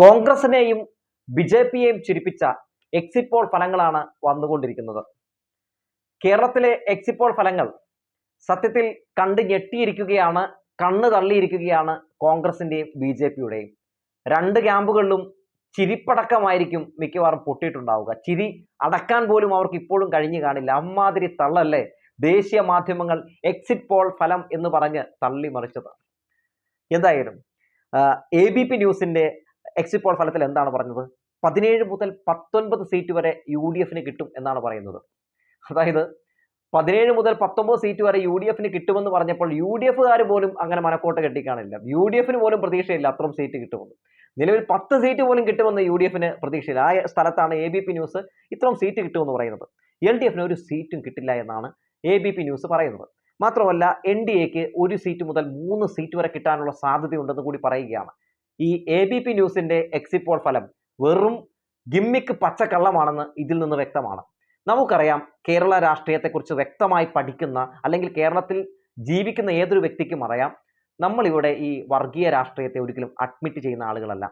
കോൺഗ്രസിനെയും B J പിയെയും ചിരിപ്പിച്ച exit poll ഫലങ്ങളാണ് വന്നുകൊണ്ടിരിക്കുന്നത്. കേരളത്തിലെ എക്സിറ്റ് പോൾ ഫലങ്ങൾ സത്യത്തിൽ കണ്ട് ഞെട്ടിയിരിക്കുകയാണ് കണ്ണ് തള്ളിയിരിക്കുകയാണ് കോൺഗ്രസിന്റെയും ബി ജെ പിയുടെയും. രണ്ട് ക്യാമ്പുകളിലും ചിരിപ്പടക്കമായിരിക്കും മിക്കവാറും പൊട്ടിയിട്ടുണ്ടാവുക. ചിരി അടക്കാൻ പോലും അവർക്ക് ഇപ്പോഴും കഴിഞ്ഞു കാണില്ല. അമ്മാതിരി തള്ളല്ലേ ദേശീയ മാധ്യമങ്ങൾ എക്സിറ്റ് പോൾ ഫലം എന്ന് പറഞ്ഞ് തള്ളി മറിച്ചതാണ് എന്തായാലും എ ബി പി ന്യൂസിന്റെ എക്സിറ്റ് പോൾ ഫലത്തിൽ എന്താണ് പറഞ്ഞത്? പതിനേഴ് മുതൽ പത്തൊൻപത് സീറ്റ് വരെ യു ഡി എഫിന് കിട്ടും എന്നാണ് പറയുന്നത്. അതായത് പതിനേഴ് മുതൽ പത്തൊമ്പത് സീറ്റ് വരെ യു ഡി എഫിന് കിട്ടുമെന്ന് പറഞ്ഞപ്പോൾ യു ഡി എഫുകാർ പോലും അങ്ങനെ മനക്കോട്ട കെട്ടിക്കാണില്ല. യു ഡി എഫിന് പോലും പ്രതീക്ഷയില്ല അത്രയും സീറ്റ് കിട്ടുമെന്ന്. നിലവിൽ പത്ത് സീറ്റ് പോലും കിട്ടുമെന്ന് യു ഡി എഫിന് പ്രതീക്ഷയില്ല. ആ സ്ഥലത്താണ് എ ബി പി ന്യൂസ് ഇത്രയും സീറ്റ് കിട്ടുമെന്ന് പറയുന്നത്. എൽ ഡി എഫിന് ഒരു സീറ്റും കിട്ടില്ല എന്നാണ് എ ബി പി ന്യൂസ് പറയുന്നത്. മാത്രമല്ല എൻ ഡി എക്ക് ഒരു സീറ്റ് മുതൽ മൂന്ന് സീറ്റ് വരെ കിട്ടാനുള്ള സാധ്യതയുണ്ടെന്ന് കൂടി പറയുകയാണ്. ഈ എ ബി പി ന്യൂസിന്റെ എക്സിറ്റ് പോൾ ഫലം വെറും ഗിമ്മിക്ക് പച്ചക്കള്ളമാണെന്ന് ഇതിൽ നിന്ന് വ്യക്തമാണ്. നമുക്കറിയാം കേരള രാഷ്ട്രീയത്തെക്കുറിച്ച് വ്യക്തമായി പഠിക്കുന്ന അല്ലെങ്കിൽ കേരളത്തിൽ ജീവിക്കുന്ന ഏതൊരു വ്യക്തിക്കും അറിയാം നമ്മളിവിടെ ഈ വർഗീയ രാഷ്ട്രീയത്തെ ഒരിക്കലും അഡ്മിറ്റ് ചെയ്യുന്ന ആളുകളല്ല.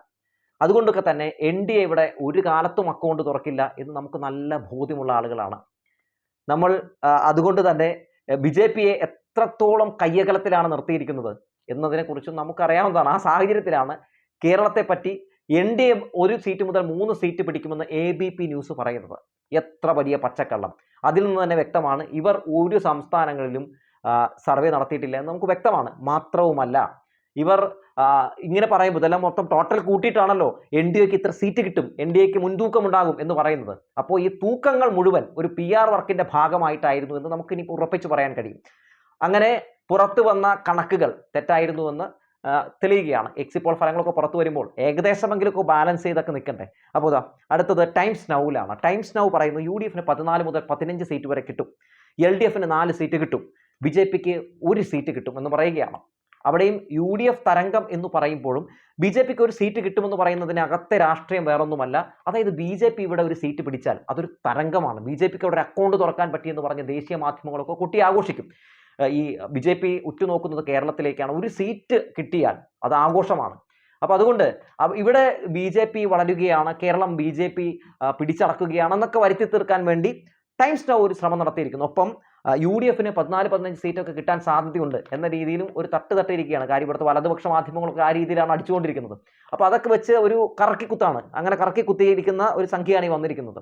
അതുകൊണ്ടൊക്കെ തന്നെ എൻ ഡി എ ഇവിടെ ഒരു കാലത്തും അക്കൗണ്ട് തുറക്കില്ല എന്ന് നമുക്ക് നല്ല ബോധ്യമുള്ള ആളുകളാണ്. നമ്മൾ അതുകൊണ്ട് തന്നെ ബി ജെ പിയെ എത്രത്തോളം കയ്യകലത്തിലാണ് നിർത്തിയിരിക്കുന്നത് എന്നതിനെക്കുറിച്ചും നമുക്കറിയാവുന്നതാണ്. ആ സാഹചര്യത്തിലാണ് കേരളത്തെ പറ്റി എൻ ഡി എ ഒരു സീറ്റ് മുതൽ മൂന്ന് സീറ്റ് പിടിക്കുമെന്ന് എ ബി പി ന്യൂസ് പറയുന്നത്. എത്ര വലിയ പച്ചക്കള്ളം. അതിൽ നിന്ന് തന്നെ വ്യക്തമാണ് ഇവർ ഒരു സംസ്ഥാനങ്ങളിലും സർവേ നടത്തിയിട്ടില്ല എന്ന് നമുക്ക് വ്യക്തമാണ്. മാത്രവുമല്ല ഇവർ ഇങ്ങനെ പറയുമ്പോൾ ഇതെല്ലാം മൊത്തം ടോട്ടൽ കൂട്ടിയിട്ടാണല്ലോ എൻ ഡി എക്ക് ഇത്ര സീറ്റ് കിട്ടും എൻ ഡി എക്ക് മുൻതൂക്കം ഉണ്ടാകും എന്ന് പറയുന്നത്. അപ്പോൾ ഈ തൂക്കങ്ങൾ മുഴുവൻ ഒരു പി ആർ വർക്കിന്റെ ഭാഗമായിട്ടായിരുന്നു എന്ന് നമുക്കിനി ഉറപ്പിച്ച് പറയാൻ കഴിയും. അങ്ങനെ പുറത്തു വന്ന കണക്കുകൾ തെറ്റായിരുന്നുവെന്ന് തെളിയുകയാണ്. എക്സിറ്റ് പോൾ ഫലങ്ങളൊക്കെ പുറത്തു വരുമ്പോൾ ഏകദേശമെങ്കിലൊക്കെ ബാലൻസ് ചെയ്തൊക്കെ നിൽക്കണ്ടേ. അപ്പോൾ ഇതാ അടുത്തത് ടൈംസ് നൗവിലാണ് ടൈംസ് നൗ പറയുന്നു യു ഡി എഫിന് പതിനാല് മുതൽ പതിനഞ്ച് സീറ്റ് വരെ കിട്ടും. എൽ ഡി എഫിന് നാല് സീറ്റ് കിട്ടും. ബി ജെ പിക്ക് ഒരു സീറ്റ് കിട്ടും എന്ന് പറയുകയാണ്. അവിടെയും യു ഡി എഫ് തരംഗം എന്ന് പറയുമ്പോഴും ബി ജെ പിക്ക് ഒരു സീറ്റ് കിട്ടുമെന്ന് പറയുന്നതിനകത്തെ രാഷ്ട്രീയം വേറൊന്നുമല്ല. അതായത് ബി ജെ പി ഇവിടെ ഒരു സീറ്റ് പിടിച്ചാൽ അതൊരു തരംഗമാണ്. ബി ജെ പിക്ക് അവിടെ അക്കൗണ്ട് തുറക്കാൻ പറ്റിയെന്ന് പറഞ്ഞ് ദേശീയ മാധ്യമങ്ങളൊക്കെ കുട്ടി ആഘോഷിക്കും ഈ ബി ജെ പി ഉറ്റുനോക്കുന്നത് കേരളത്തിലേക്കാണ് ഒരു സീറ്റ് കിട്ടിയാൽ അത് ആഘോഷമാണ്. അപ്പോൾ അതുകൊണ്ട് ഇവിടെ ബി ജെ പി വളരുകയാണ് കേരളം ബി ജെ പി പിടിച്ചടക്കുകയാണെന്നൊക്കെ വരുത്തി തീർക്കാൻ വേണ്ടി ടൈംസ് നൗ ഒരു ശ്രമം നടത്തിയിരിക്കുന്നു. ഒപ്പം യു ഡി എഫിന് പതിനാല് പതിനഞ്ച് സീറ്റൊക്കെ കിട്ടാൻ സാധ്യതയുണ്ട് എന്ന രീതിയിലും ഒരു തട്ട് തട്ടിയിരിക്കുകയാണ് കാര്യം ഇവിടുത്തെ വലതുപക്ഷ മാധ്യമങ്ങളൊക്കെ ആ രീതിയിലാണ് അടിച്ചുകൊണ്ടിരിക്കുന്നത്. അപ്പോൾ അതൊക്കെ വെച്ച് ഒരു കറക്കിക്കുത്താണ്. അങ്ങനെ കറക്കിക്കുത്തിയിരിക്കുന്ന ഒരു സംഖ്യയാണ് ഈ വന്നിരിക്കുന്നത്.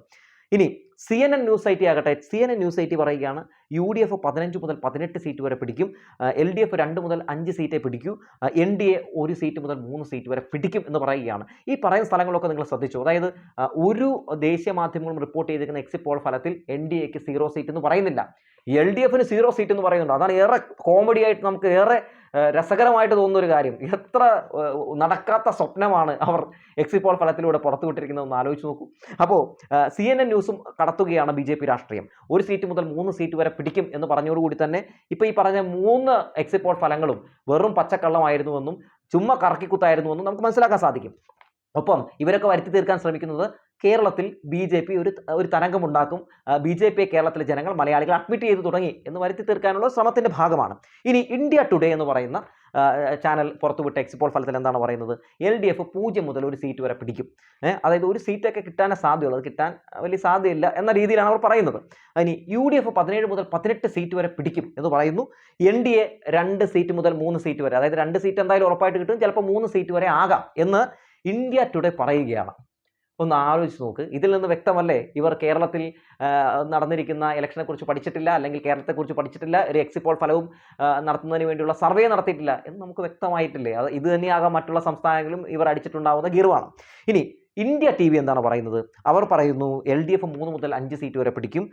ഇനി C N N news I T ആകട്ടെ. C N N news I T പറയുകയാണ് യു ഡി എഫ് പതിനഞ്ച് മുതൽ പതിനെട്ട് സീറ്റ് വരെ പിടിക്കും. എൽ ഡി എഫ് രണ്ട് മുതൽ അഞ്ച് സീറ്റേ പിടിക്കൂ. എൻ ഡി എ ഒരു സീറ്റ് മുതൽ മൂന്ന് സീറ്റ് വരെ പിടിക്കും എന്ന് പറയുകയാണ്. ഈ പറയുന്ന സ്ഥലങ്ങളൊക്കെ നിങ്ങൾ ശ്രദ്ധിച്ചു. അതായത് ഒരു ദേശീയ മാധ്യമങ്ങളും റിപ്പോർട്ട് ചെയ്തിരിക്കുന്ന എക്സിറ്റ് പോൾ ഫലത്തിൽ എൻ ഡി എക്ക് സീറോ സീറ്റ് എന്ന് പറയുന്നില്ല. എൽ ഡി എഫിന് സീറോ സീറ്റ് എന്ന് പറയുന്നുണ്ട്. അതാണ് ഏറെ കോമഡി ആയിട്ട് നമുക്ക് ഏറെ രസകരമായിട്ട് തോന്നുന്ന ഒരു കാര്യം. എത്ര നടക്കാത്ത സ്വപ്നമാണ് അവർ എക്സിറ്റ് പോൾ ഫലത്തിലൂടെ പുറത്തുവിട്ടിരിക്കുന്നതെന്ന് ആലോചിച്ച് നോക്കൂ. അപ്പോൾ സി എൻ എൻ ന്യൂസും കടത്തുകയാണ് ബി ജെ പി രാഷ്ട്രീയം. ഒരു സീറ്റ് മുതൽ മൂന്ന് സീറ്റ് വരെ പിടിക്കും എന്ന് പറഞ്ഞതോടുകൂടി തന്നെ ഇപ്പോൾ ഈ പറഞ്ഞ മൂന്ന് എക്സിറ്റ് പോൾ ഫലങ്ങളും വെറും പച്ചക്കള്ളമായിരുന്നുവെന്നും ചുമ്മാ കറക്കിക്കുത്തായിരുന്നുവെന്നും നമുക്ക് മനസ്സിലാക്കാൻ സാധിക്കും. ഒപ്പം ഇവരൊക്കെ വരുത്തി തീർക്കാൻ ശ്രമിക്കുന്നത് കേരളത്തിൽ ബി ജെ പി ഒരു ഒരു തരംഗമുണ്ടാക്കും. ബി ജെ പിയെ കേരളത്തിലെ ജനങ്ങൾ മലയാളികൾ അഡ്മിറ്റ് ചെയ്ത് തുടങ്ങി എന്ന് വരുത്തി തീർക്കാനുള്ള ശ്രമത്തിന്റെ ഭാഗമാണ്. ഇനി ഇന്ത്യ ടുഡേ എന്ന് പറയുന്ന ചാനൽ പുറത്തുവിട്ട എക്സിപ്പോൾ ഫലത്തിൽ എന്താണ് പറയുന്നത്? എൽ ഡി എഫ് പൂജ്യം മുതൽ ഒരു സീറ്റ് വരെ പിടിക്കും. അതായത് ഒരു സീറ്റൊക്കെ കിട്ടാനേ സാധ്യതയുള്ളൂ. അത് കിട്ടാൻ വലിയ സാധ്യതയില്ല എന്ന രീതിയിലാണ് അവർ പറയുന്നത്. ഇനി യു ഡി എഫ് പതിനേഴ് മുതൽ പതിനെട്ട് സീറ്റ് വരെ പിടിക്കും എന്ന് പറയുന്നു. എൻ ഡി എ രണ്ട് സീറ്റ് മുതൽ മൂന്ന് സീറ്റ് വരെ അതായത് രണ്ട് സീറ്റ് എന്തായാലും ഉറപ്പായിട്ട് കിട്ടും. ചിലപ്പോൾ മൂന്ന് സീറ്റ് വരെ ആകാം എന്ന് ഇന്ത്യ ടുഡേ പറയുകയാണ്. ഒന്ന് ആലോചിച്ച് നോക്ക്. ഇതിൽ നിന്ന് വ്യക്തമല്ലേ? ഇവർ കേരളത്തിൽ നടന്നിരിക്കുന്ന ഇലക്ഷനെ കുറിച്ച് പഠിച്ചിട്ടില്ല അല്ലെങ്കിൽ കേരളത്തെക്കുറിച്ച് പഠിച്ചിട്ടില്ല ഒരു എക്സിപ്പോൾ ഫലവും നടത്തുന്നതിന് വേണ്ടിയുള്ള സർവേ നടത്തിയിട്ടില്ല എന്ന് നമുക്ക് വ്യക്തമായിട്ടില്ലേ? അത് ഇത് തന്നെയാകാം മറ്റുള്ള സംസ്ഥാനങ്ങളിലും ഇവർ അടിച്ചിട്ടുണ്ടാവുന്ന ഗീർവാണ്. ഇനി ഇന്ത്യ ടി വി എന്താണ് പറയുന്നത്? അവർ പറയുന്നു എൽ ഡി എഫ് മൂന്ന് മുതൽ അഞ്ച് സീറ്റ് വരെ പിടിക്കും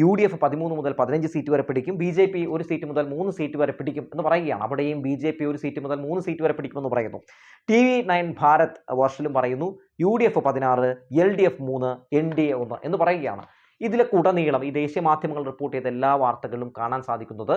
യു ഡി എഫ് പതിമൂന്ന് മുതൽ പതിനഞ്ച് സീറ്റ് വരെ പിടിക്കും ബി ജെ പി ഒരു സീറ്റ് മുതൽ മൂന്ന് സീറ്റ് വരെ പിടിക്കും എന്ന് പറയുകയാണ്. അവിടെയും ബി ജെ പി ഒരു സീറ്റ് മുതൽ മൂന്ന് സീറ്റ് വരെ പിടിക്കുമെന്ന് പറയുന്നു. ടി വി നയൻ ഭാരത് വർഷിലും പറയുന്നു യു ഡി എഫ് പതിനാറ് എൽ ഡി എഫ് മൂന്ന് എൻ ഡി എ ഒന്ന് എന്ന് പറയുകയാണ്. ഇതിലൊക്കെ ഉടനീളം ഈ ദേശീയ മാധ്യമങ്ങൾ റിപ്പോർട്ട് ചെയ്ത എല്ലാ വാർത്തകളിലും കാണാൻ സാധിക്കുന്നത്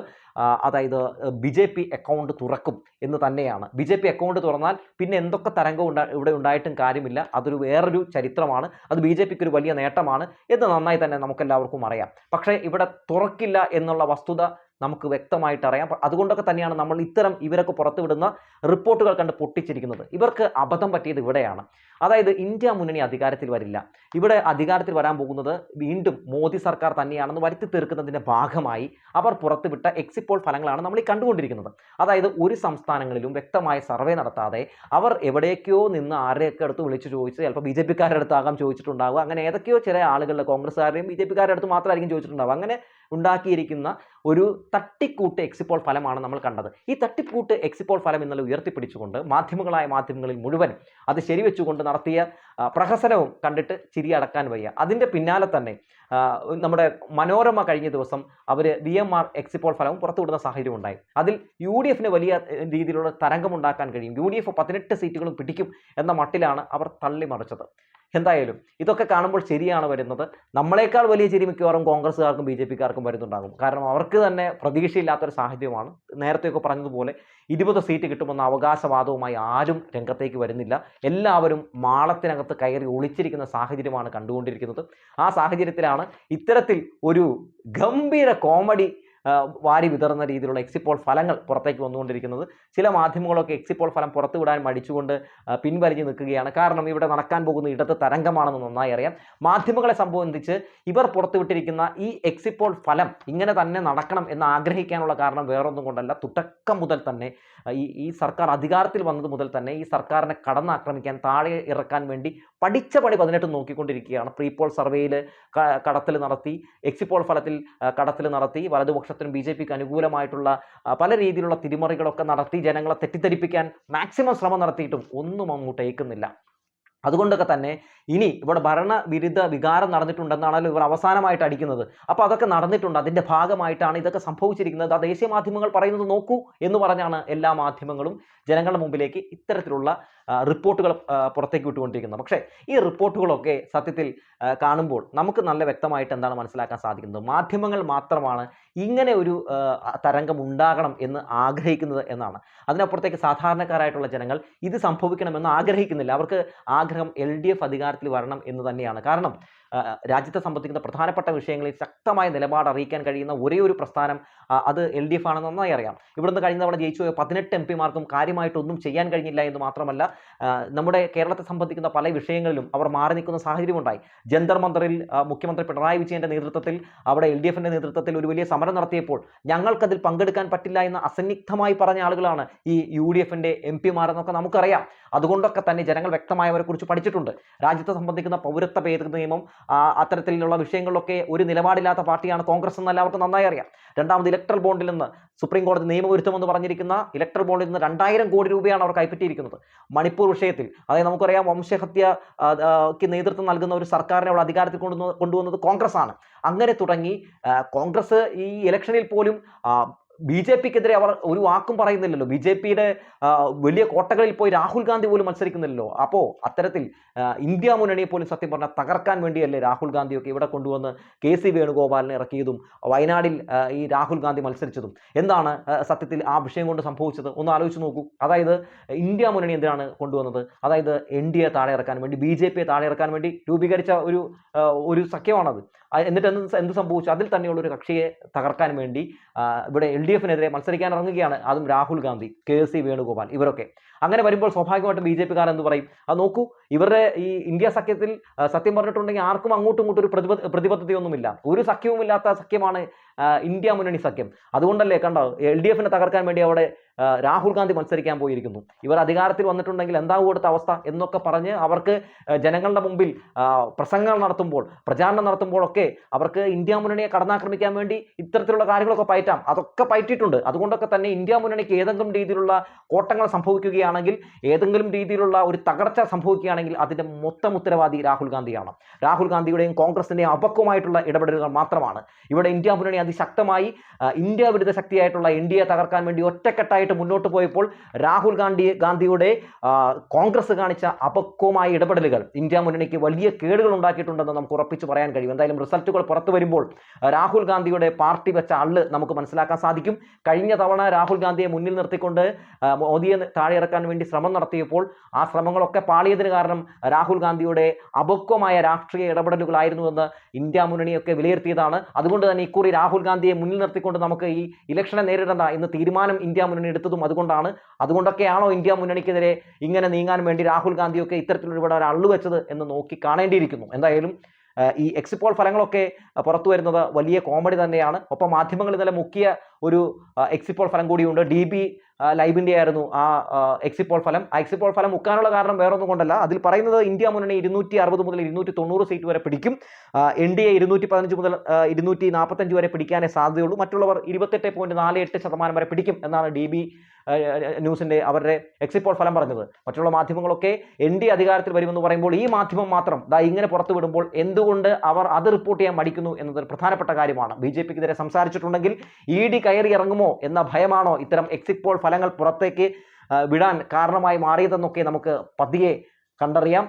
അതായത് ബി ജെ പി അക്കൗണ്ട് തുറക്കും എന്ന് തന്നെയാണ്. ബി ജെ പി അക്കൗണ്ട് തുറന്നാൽ പിന്നെ എന്തൊക്കെ തരംഗം ഉണ്ടാ ഇവിടെ ഉണ്ടായിട്ടും കാര്യമില്ല. അതൊരു വേറൊരു ചരിത്രമാണ്. അത് ബി ജെ പിക്ക് ഒരു വലിയ നേട്ടമാണ് എന്ന് നന്നായി തന്നെ നമുക്കെല്ലാവർക്കും അറിയാം. പക്ഷേ ഇവിടെ തുറക്കില്ല എന്നുള്ള വസ്തുത നമുക്ക് വ്യക്തമായിട്ട് അറിയാം. അതുകൊണ്ടൊക്കെ തന്നെയാണ് നമ്മൾ ഇത്തരം ഇവരൊക്കെ പുറത്തുവിടുന്ന റിപ്പോർട്ടുകൾ കണ്ട് പൊട്ടിച്ചിരിക്കുന്നത്. ഇവർക്ക് അബദ്ധം പറ്റിയത് ഇവിടെയാണ്. അതായത് ഇന്ത്യ മുന്നണി അധികാരത്തിൽ വരില്ല. ഇവിടെ അധികാരത്തിൽ വരാൻ പോകുന്നത് വീണ്ടും മോദി സർക്കാർ തന്നെയാണെന്ന് വരുത്തി തീർക്കുന്നതിന്റെ ഭാഗമായി അവർ പുറത്തുവിട്ട എക്സിപ്പോൾ ഫലങ്ങളാണ് നമ്മൾ ഈ കണ്ടുകൊണ്ടിരിക്കുന്നത്. അതായത് ഒരു സംസ്ഥാനങ്ങളിലും വ്യക്തമായ സർവേ നടത്താതെ അവർ എവിടേക്കോ നിന്ന് ആരെയൊക്കെ അടുത്ത് വിളിച്ചു ചോദിച്ച് ചിലപ്പോൾ ബി ജെ പിക്കാരുടെ അടുത്താകാം ചോദിച്ചിട്ടുണ്ടാവുക. അങ്ങനെ ഏതൊക്കെയോ ചില ആളുകളുടെ കോൺഗ്രസ്സുകാരുടെയും ബി ജെ പിക്കാരുടെ അടുത്ത് മാത്രമായിരിക്കും ചോദിച്ചിട്ടുണ്ടാവുക. അങ്ങനെ ഉണ്ടാക്കിയിരിക്കുന്ന ഒരു തട്ടിക്കൂട്ട് എക്സിപ്പോൾ ഫലമാണ് നമ്മൾ കണ്ടത്. ഈ തട്ടിക്കൂട്ട് എക്സിപ്പോൾ ഫലം ഇന്നലെ ഉയർത്തിപ്പിടിച്ചുകൊണ്ട് മാധ്യമങ്ങളായ മാധ്യമങ്ങളിൽ മുഴുവൻ അത് ശരിവെച്ചുകൊണ്ട് നടത്തിയ പ്രഹസനവും കണ്ടിട്ട് ചിരി അടക്കാൻ വയ്യ. അതിന്റെ പിന്നാലെ തന്നെ നമ്മുടെ മനോരമ കഴിഞ്ഞ ദിവസം അവർ V M R exit poll ഫലവും പുറത്തുവിടുന്ന സാഹചര്യം ഉണ്ടായി അതിൽ യു ഡി എഫിന് വലിയ രീതിയിലുള്ള തരംഗമുണ്ടാക്കാൻ കഴിയും. യു ഡി എഫ് പതിനെട്ട് സീറ്റുകളും പിടിക്കും എന്ന മട്ടിലാണ് അവർ തള്ളിമറിച്ചത്. എന്തായാലും ഇതൊക്കെ കാണുമ്പോൾ ശരിയാണ് വരുന്നത്. നമ്മളെക്കാൾ വലിയ ചിരി മിക്കവാറും കോൺഗ്രസ്സുകാർക്കും ബി ജെ പിക്കാർക്കും വരുന്നുണ്ടാകും. കാരണം അവർക്ക് തന്നെ പ്രതീക്ഷയില്ലാത്തൊരു സാഹചര്യമാണ്. നേരത്തെയൊക്കെ പറഞ്ഞതുപോലെ ഇരുപത് സീറ്റ് കിട്ടുമെന്ന അവകാശവാദവുമായി ആരും രംഗത്തേക്ക് വരുന്നില്ല. എല്ലാവരും മാളത്തിനകത്ത് കയറി ഒളിച്ചിരിക്കുന്ന സാഹചര്യമാണ് കണ്ടുകൊണ്ടിരിക്കുന്നത്. ആ സാഹചര്യത്തിലാണ് ഇത്തരത്തിൽ ഒരു ഗംഭീര കോമഡി വാരി വിതറുന്ന രീതിയിലുള്ള എക്സിപ്പോൾ ഫലങ്ങൾ പുറത്തേക്ക് വന്നുകൊണ്ടിരിക്കുന്നത്. ചില മാധ്യമങ്ങളൊക്കെ എക്സിപ്പോൾ ഫലം പുറത്തുവിടാൻ മടിച്ചുകൊണ്ട് പിൻവലിഞ്ഞ് നിൽക്കുകയാണ്. കാരണം ഇവിടെ നടക്കാൻ പോകുന്ന ഇടത്ത് തരംഗമാണെന്ന് നന്നായി അറിയാം. മാധ്യമങ്ങളെ സംബന്ധിച്ച് ഇവർ പുറത്തുവിട്ടിരിക്കുന്ന ഈ എക്സിപ്പോൾ ഫലം ഇങ്ങനെ തന്നെ നടക്കണം എന്ന് ആഗ്രഹിക്കാനുള്ള കാരണം വേറൊന്നും കൊണ്ടല്ല. തുടക്കം മുതൽ തന്നെ ഈ ഈ സർക്കാർ അധികാരത്തിൽ വന്നത് മുതൽ തന്നെ ഈ സർക്കാരിനെ കടന്നാക്രമിക്കാൻ താഴെ ഇറക്കാൻ വേണ്ടി പഠിച്ച പണി പതിനെട്ട് നോക്കിക്കൊണ്ടിരിക്കുകയാണ്. പ്രീപോൾ സർവേയിൽ കടത്തൽ നടത്തി എക്സിപ്പോൾ ഫലത്തിൽ കടത്തൽ നടത്തി വലതുപക്ഷത്തിനും ബി ജെ പിക്ക് അനുകൂലമായിട്ടുള്ള പല രീതിയിലുള്ള തിരിമറികളൊക്കെ നടത്തി ജനങ്ങളെ തെറ്റിദ്ധരിപ്പിക്കാൻ മാക്സിമം ശ്രമം നടത്തിയിട്ടും ഒന്നും അങ്ങോട്ട് ഏൽക്കുന്നില്ല അതുകൊണ്ടൊക്കെ തന്നെ ഇനി ഇവിടെ ഭരണവിരുദ്ധ വികാരം നടന്നിട്ടുണ്ടെന്നാണല്ലോ ഇവർ അവസാനമായിട്ട് അടിക്കുന്നത്. അപ്പോൾ അതൊക്കെ നടന്നിട്ടുണ്ട്. അതിന്റെ ഭാഗമായിട്ടാണ് ഇതൊക്കെ സംഭവിച്ചിരിക്കുന്നത്. ആ ദേശീയ മാധ്യമങ്ങൾ പറയുന്നത് നോക്കൂ എന്ന് പറഞ്ഞാണ് എല്ലാ മാധ്യമങ്ങളും ജനങ്ങളുടെ മുമ്പിലേക്ക് ഇത്തരത്തിലുള്ള റിപ്പോർട്ടുകൾ പുറത്തേക്ക് വിട്ടുകൊണ്ടിരിക്കുന്നത്. പക്ഷേ ഈ റിപ്പോർട്ടുകളൊക്കെ സത്യത്തിൽ കാണുമ്പോൾ നമുക്ക് നല്ല വ്യക്തമായിട്ട് എന്താണ് മനസ്സിലാക്കാൻ സാധിക്കുന്നത്? മാധ്യമങ്ങൾ മാത്രമാണ് ഇങ്ങനെ ഒരു തരംഗം ഉണ്ടാകണം എന്ന് ആഗ്രഹിക്കുന്നത് എന്നാണ്. അതിനപ്പുറത്തേക്ക് സാധാരണക്കാരായിട്ടുള്ള ജനങ്ങൾ ഇത് സംഭവിക്കണമെന്ന് ആഗ്രഹിക്കുന്നില്ല. അവർക്ക് ആഗ്രഹം എൽ ഡി എഫ് അധികാരത്തിൽ വരണം എന്ന് തന്നെയാണ്. കാരണം രാജ്യത്തെ സംബന്ധിക്കുന്ന പ്രധാനപ്പെട്ട വിഷയങ്ങളിൽ ശക്തമായ നിലപാട് അറിയിക്കാൻ കഴിയുന്ന ഒരേ ഒരു പ്രസ്ഥാനം അത് എൽ ഡി എഫ് ആണെന്ന് നന്നായി അറിയാം. ഇവിടുന്ന് കഴിഞ്ഞ തവണ ജയിച്ചു പോയ പതിനെട്ട് എം പിമാർക്കും കാര്യമായിട്ടൊന്നും ചെയ്യാൻ കഴിഞ്ഞില്ല എന്ന് മാത്രമല്ല നമ്മുടെ കേരളത്തെ സംബന്ധിക്കുന്ന പല വിഷയങ്ങളിലും അവർ മാറി നിൽക്കുന്ന സാഹചര്യമുണ്ടായി. ജന്തർ മന്ദറിൽ മുഖ്യമന്ത്രി പിണറായി വിജയന്റെ നേതൃത്വത്തിൽ അവിടെ എൽ ഡി എഫിന്റെ നേതൃത്വത്തിൽ ഒരു വലിയ സമരം നടത്തിയപ്പോൾ ഞങ്ങൾക്കതിൽ പങ്കെടുക്കാൻ പറ്റില്ല എന്ന് അസന്നിഗ്ധമായി പറഞ്ഞ ആളുകളാണ് ഈ യു ഡി എഫിന്റെ എം പിമാരെന്നൊക്കെ നമുക്കറിയാം. അതുകൊണ്ടൊക്കെ തന്നെ ജനങ്ങൾ വ്യക്തമായവരെ കുറിച്ച് പഠിച്ചിട്ടുണ്ട്. രാജ്യത്തെ സംബന്ധിക്കുന്ന പൗരത്വ ഭേദഗതി നിയമം അത്തരത്തിലുള്ള വിഷയങ്ങളിലൊക്കെ ഒരു നിലപാടില്ലാത്ത പാർട്ടിയാണ് കോൺഗ്രസ് എന്ന് എല്ലാവർക്കും നന്നായി അറിയാം. രണ്ടാമത് ഇലക്ട്രൽ ബോണ്ടിൽ നിന്ന് സുപ്രീം കോടതി നിയമവിരുദ്ധമെന്ന് പറഞ്ഞിരിക്കുന്ന ഇലക്ട്രൽ ബോണ്ടിൽ നിന്ന് രണ്ടായിരം കോടി രൂപയാണ് അവർ കൈപ്പറ്റിയിരിക്കുന്നത്. മണിപ്പൂർ വിഷയത്തിൽ അതായത് നമുക്കറിയാം വംശഹത്യ ആ, ആ, ക്ക് നേതൃത്വം നൽകുന്ന ഒരു സർക്കാരിനെ അവിടെ അധികാരത്തിൽ കൊണ്ടുവന്ന കൊണ്ടുവന്നത് കോൺഗ്രസ് ആണ് അങ്ങനെ തുടങ്ങി കോൺഗ്രസ് ഈ ഇലക്ഷനിൽ പോലും ബി ജെ പിക്കെതിരെ അവർ ഒരു വാക്കും പറയുന്നില്ലല്ലോ. ബി ജെ പിയുടെ വലിയ കോട്ടകളിൽ പോയി രാഹുൽ ഗാന്ധി പോലും മത്സരിക്കുന്നില്ലല്ലോ. അപ്പോൾ അത്തരത്തിൽ ഇന്ത്യ മുന്നണിയെ പോലും സത്യം പറഞ്ഞാൽ തകർക്കാൻ വേണ്ടിയല്ലേ രാഹുൽ ഗാന്ധിയൊക്കെ ഇവിടെ കൊണ്ടുവന്ന് കെ സി വേണുഗോപാലിനെ ഇറക്കിയതും വയനാടിൽ ഈ രാഹുൽ ഗാന്ധി മത്സരിച്ചതും. എന്താണ് സത്യത്തിൽ ആ വിഷയം കൊണ്ട് സംഭവിച്ചത്? ഒന്ന് ആലോചിച്ച് നോക്കൂ. അതായത് ഇന്ത്യ മുന്നണി എന്തിനാണ് കൊണ്ടുവന്നത്? അതായത് എൻ ഡി എ താഴെ ഇറക്കാൻ വേണ്ടി ബി ജെ പിയെ താഴെ ഇറക്കാൻ വേണ്ടി രൂപീകരിച്ച ഒരു ഒരു സഖ്യമാണത്. എന്നിട്ട് എന്ത് എന്ത് സംഭവിച്ചു? അതിൽ തന്നെയുള്ള ഒരു കക്ഷിയെ തകർക്കാൻ വേണ്ടി ഇവിടെ എൽ ഡി എഫിനെതിരെ മത്സരിക്കാൻ ഇറങ്ങുകയാണ്. അതും രാഹുൽ ഗാന്ധി കെ സി വേണുഗോപാൽ ഇവരൊക്കെ. അങ്ങനെ വരുമ്പോൾ സ്വാഭാവികമായിട്ടും ബി ജെ പിക്കാർ എന്ന് പറയും? അത് നോക്കൂ ഇവരുടെ ഈ ഇന്ത്യ സഖ്യത്തിൽ സത്യം പറഞ്ഞിട്ടുണ്ടെങ്കിൽ ആർക്കും അങ്ങോട്ടും ഇങ്ങോട്ടും ഒരു പ്രതിബദ്ധ പ്രതിബദ്ധതയൊന്നുമില്ല. ഒരു സഖ്യവുമില്ലാത്ത സഖ്യമാണ് ഇന്ത്യ മുന്നണി സഖ്യം. അതുകൊണ്ടല്ലേ കണ്ടോ എൽ ഡി എഫിനെ തകർക്കാൻ വേണ്ടി അവിടെ രാഹുൽ ഗാന്ധി മത്സരിക്കാൻ പോയിരിക്കുന്നു. ഇവർ അധികാരത്തിൽ വന്നിട്ടുണ്ടെങ്കിൽ എന്താകും കൊടുത്ത അവസ്ഥ എന്നൊക്കെ പറഞ്ഞ് അവർക്ക് ജനങ്ങളുടെ മുമ്പിൽ പ്രസംഗങ്ങൾ നടത്തുമ്പോൾ പ്രചാരണം നടത്തുമ്പോഴൊക്കെ അവർക്ക് ഇന്ത്യ മുന്നണിയെ കടന്നാക്രമിക്കാൻ വേണ്ടി ഇത്തരത്തിലുള്ള കാര്യങ്ങളൊക്കെ പയറ്റാം. അതൊക്കെ പയറ്റിയിട്ടുണ്ട്. അതുകൊണ്ടൊക്കെ തന്നെ ഇന്ത്യ മുന്നണിക്ക് ഏതെങ്കിലും രീതിയിലുള്ള കോട്ടങ്ങൾ സംഭവിക്കുകയാണെങ്കിൽ ഏതെങ്കിലും രീതിയിലുള്ള ഒരു തകർച്ച സംഭവിക്കുകയാണെങ്കിൽ അതിന്റെ മൊത്തം ഉത്തരവാദി രാഹുൽ ഗാന്ധിയാണ്. രാഹുൽ ഗാന്ധിയുടെയും കോൺഗ്രസിന്റെയും അപക്വമായിട്ടുള്ള ഇടപെടലുകൾ മാത്രമാണ്. ഇവിടെ ഇന്ത്യ മുന്നണി അതിശക്തമായി ഇന്ത്യ വിരുദ്ധ ശക്തിയായിട്ടുള്ള ഇന്ത്യയെ തകർക്കാൻ വേണ്ടി ഒറ്റക്കെട്ടായിട്ട് മുന്നോട്ട് പോയപ്പോൾ രാഹുൽ ഗാന്ധി ഗാന്ധിയുടെ കോൺഗ്രസ് കാണിച്ച അപക്വമായ ഇടപെടലുകൾ ഇന്ത്യ മുന്നണിക്ക് വലിയ കേടുകൾ ഉണ്ടാക്കിയിട്ടുണ്ടെന്ന് നമുക്ക് ഉറപ്പിച്ച് പറയാൻ കഴിയും. എന്തായാലും റിസൾട്ടുകൾ പുറത്തു വരുമ്പോൾ രാഹുൽ ഗാന്ധിയുടെ പാർട്ടി വെച്ച അള്ള് നമുക്ക് മനസ്സിലാക്കാൻ സാധിക്കും. കഴിഞ്ഞ തവണ രാഹുൽ ഗാന്ധിയെ മുന്നിൽ നിർത്തിക്കൊണ്ട് മോദിയെ താഴെ തകർക്കാൻ വേണ്ടി ശ്രമം നടത്തിയപ്പോൾ ആ ശ്രമങ്ങളൊക്കെ പാളിയതിന് കാരണം രാഹുൽ ഗാന്ധിയുടെ അപക്വമായ രാഷ്ട്രീയ ഇടപെടലുകളായിരുന്നുവെന്ന് ഇന്ത്യ മുന്നണിയൊക്കെ വിലയിരുത്തിയതാണ്. അതുകൊണ്ട് തന്നെ ഇക്കുറി രാഹുൽ ഗാന്ധിയെ മുന്നിൽ നിർത്തിക്കൊണ്ട് നമുക്ക് ഈ ഇലക്ഷനെ നേരിടേണ്ട എന്ന് തീരുമാനം ഇന്ത്യ മുന്നണി എടുത്തതും അതുകൊണ്ടാണ്. അതുകൊണ്ടൊക്കെയാണോ ഇന്ത്യ മുന്നണിക്കെതിരെ ഇങ്ങനെ നീങ്ങാൻ വേണ്ടി രാഹുൽ ഗാന്ധിയൊക്കെ ഇത്തരത്തിലൊരുപാട് അള്ളുവെച്ചത് എന്ന് നോക്കി കാണേണ്ടിയിരിക്കുന്നു. എന്തായാലും ഈ എക്സിപ്പോൾ ഫലങ്ങളൊക്കെ പുറത്തു വരുന്നത് വലിയ കോമഡി തന്നെയാണ്. ഒപ്പം മാധ്യമങ്ങൾ ഇന്നലെ മുക്കിയ ഒരു എക്സിപ്പോൾ പോൾ ഫലം കൂടിയുണ്ട്. ഡി ബി ലൈവിന്റെ ആയിരുന്നു ആ എക്സിപ്പോൾ ഫലം. ആ എക്സിപ്പോൾ പോൾ ഫലം മുക്കാനുള്ള കാരണം വേറൊന്നും കൊണ്ടല്ല. അതിൽ പറയുന്നത് ഇന്ത്യ മുന്നണി ഇരുന്നൂറ്റി അറുപത് മുതൽ ഇരുന്നൂറ്റി തൊണ്ണൂറ് സീറ്റ് വരെ പിടിക്കും. എൻ ഡി എ ഇരുന്നൂറ്റി പതിനഞ്ച് മുതൽ ഇരുന്നൂറ്റി നാൽപ്പത്തഞ്ച് വരെ പിടിക്കാനേ സാധ്യതയുള്ളൂ. മറ്റുള്ളവർ ഇരുപത്തെട്ട് പോയിന്റ് നാല് എട്ട് ശതമാനം വരെ പിടിക്കും എന്നാണ് ഡി ബി ന്യൂസിന്റെ അവരുടെ എക്സിറ്റ് പോൾ ഫലം പറഞ്ഞത്. മറ്റുള്ള മാധ്യമങ്ങളൊക്കെ എൻ ഡി അധികാരത്തിൽ വരുമെന്ന് പറയുമ്പോൾ ഈ മാധ്യമം മാത്രം ദാ ഇങ്ങനെ പുറത്തു വിടുമ്പോൾ എന്തുകൊണ്ട് അവർ അത് റിപ്പോർട്ട് ചെയ്യാൻ മടിക്കുന്നു എന്നത് പ്രധാനപ്പെട്ട കാര്യമാണ്. ബി ജെ പിക്കെതിരെ സംസാരിച്ചിട്ടുണ്ടെങ്കിൽ ഇ ഡി കയറി ഇറങ്ങുമോ എന്ന ഭയമാണോ ഇത്തരം എക്സിറ്റ് പോൾ ഫലങ്ങൾ പുറത്തേക്ക് വിടാൻ കാരണമായി മാറിയതെന്നൊക്കെ നമുക്ക് പതിയെ കണ്ടറിയാം.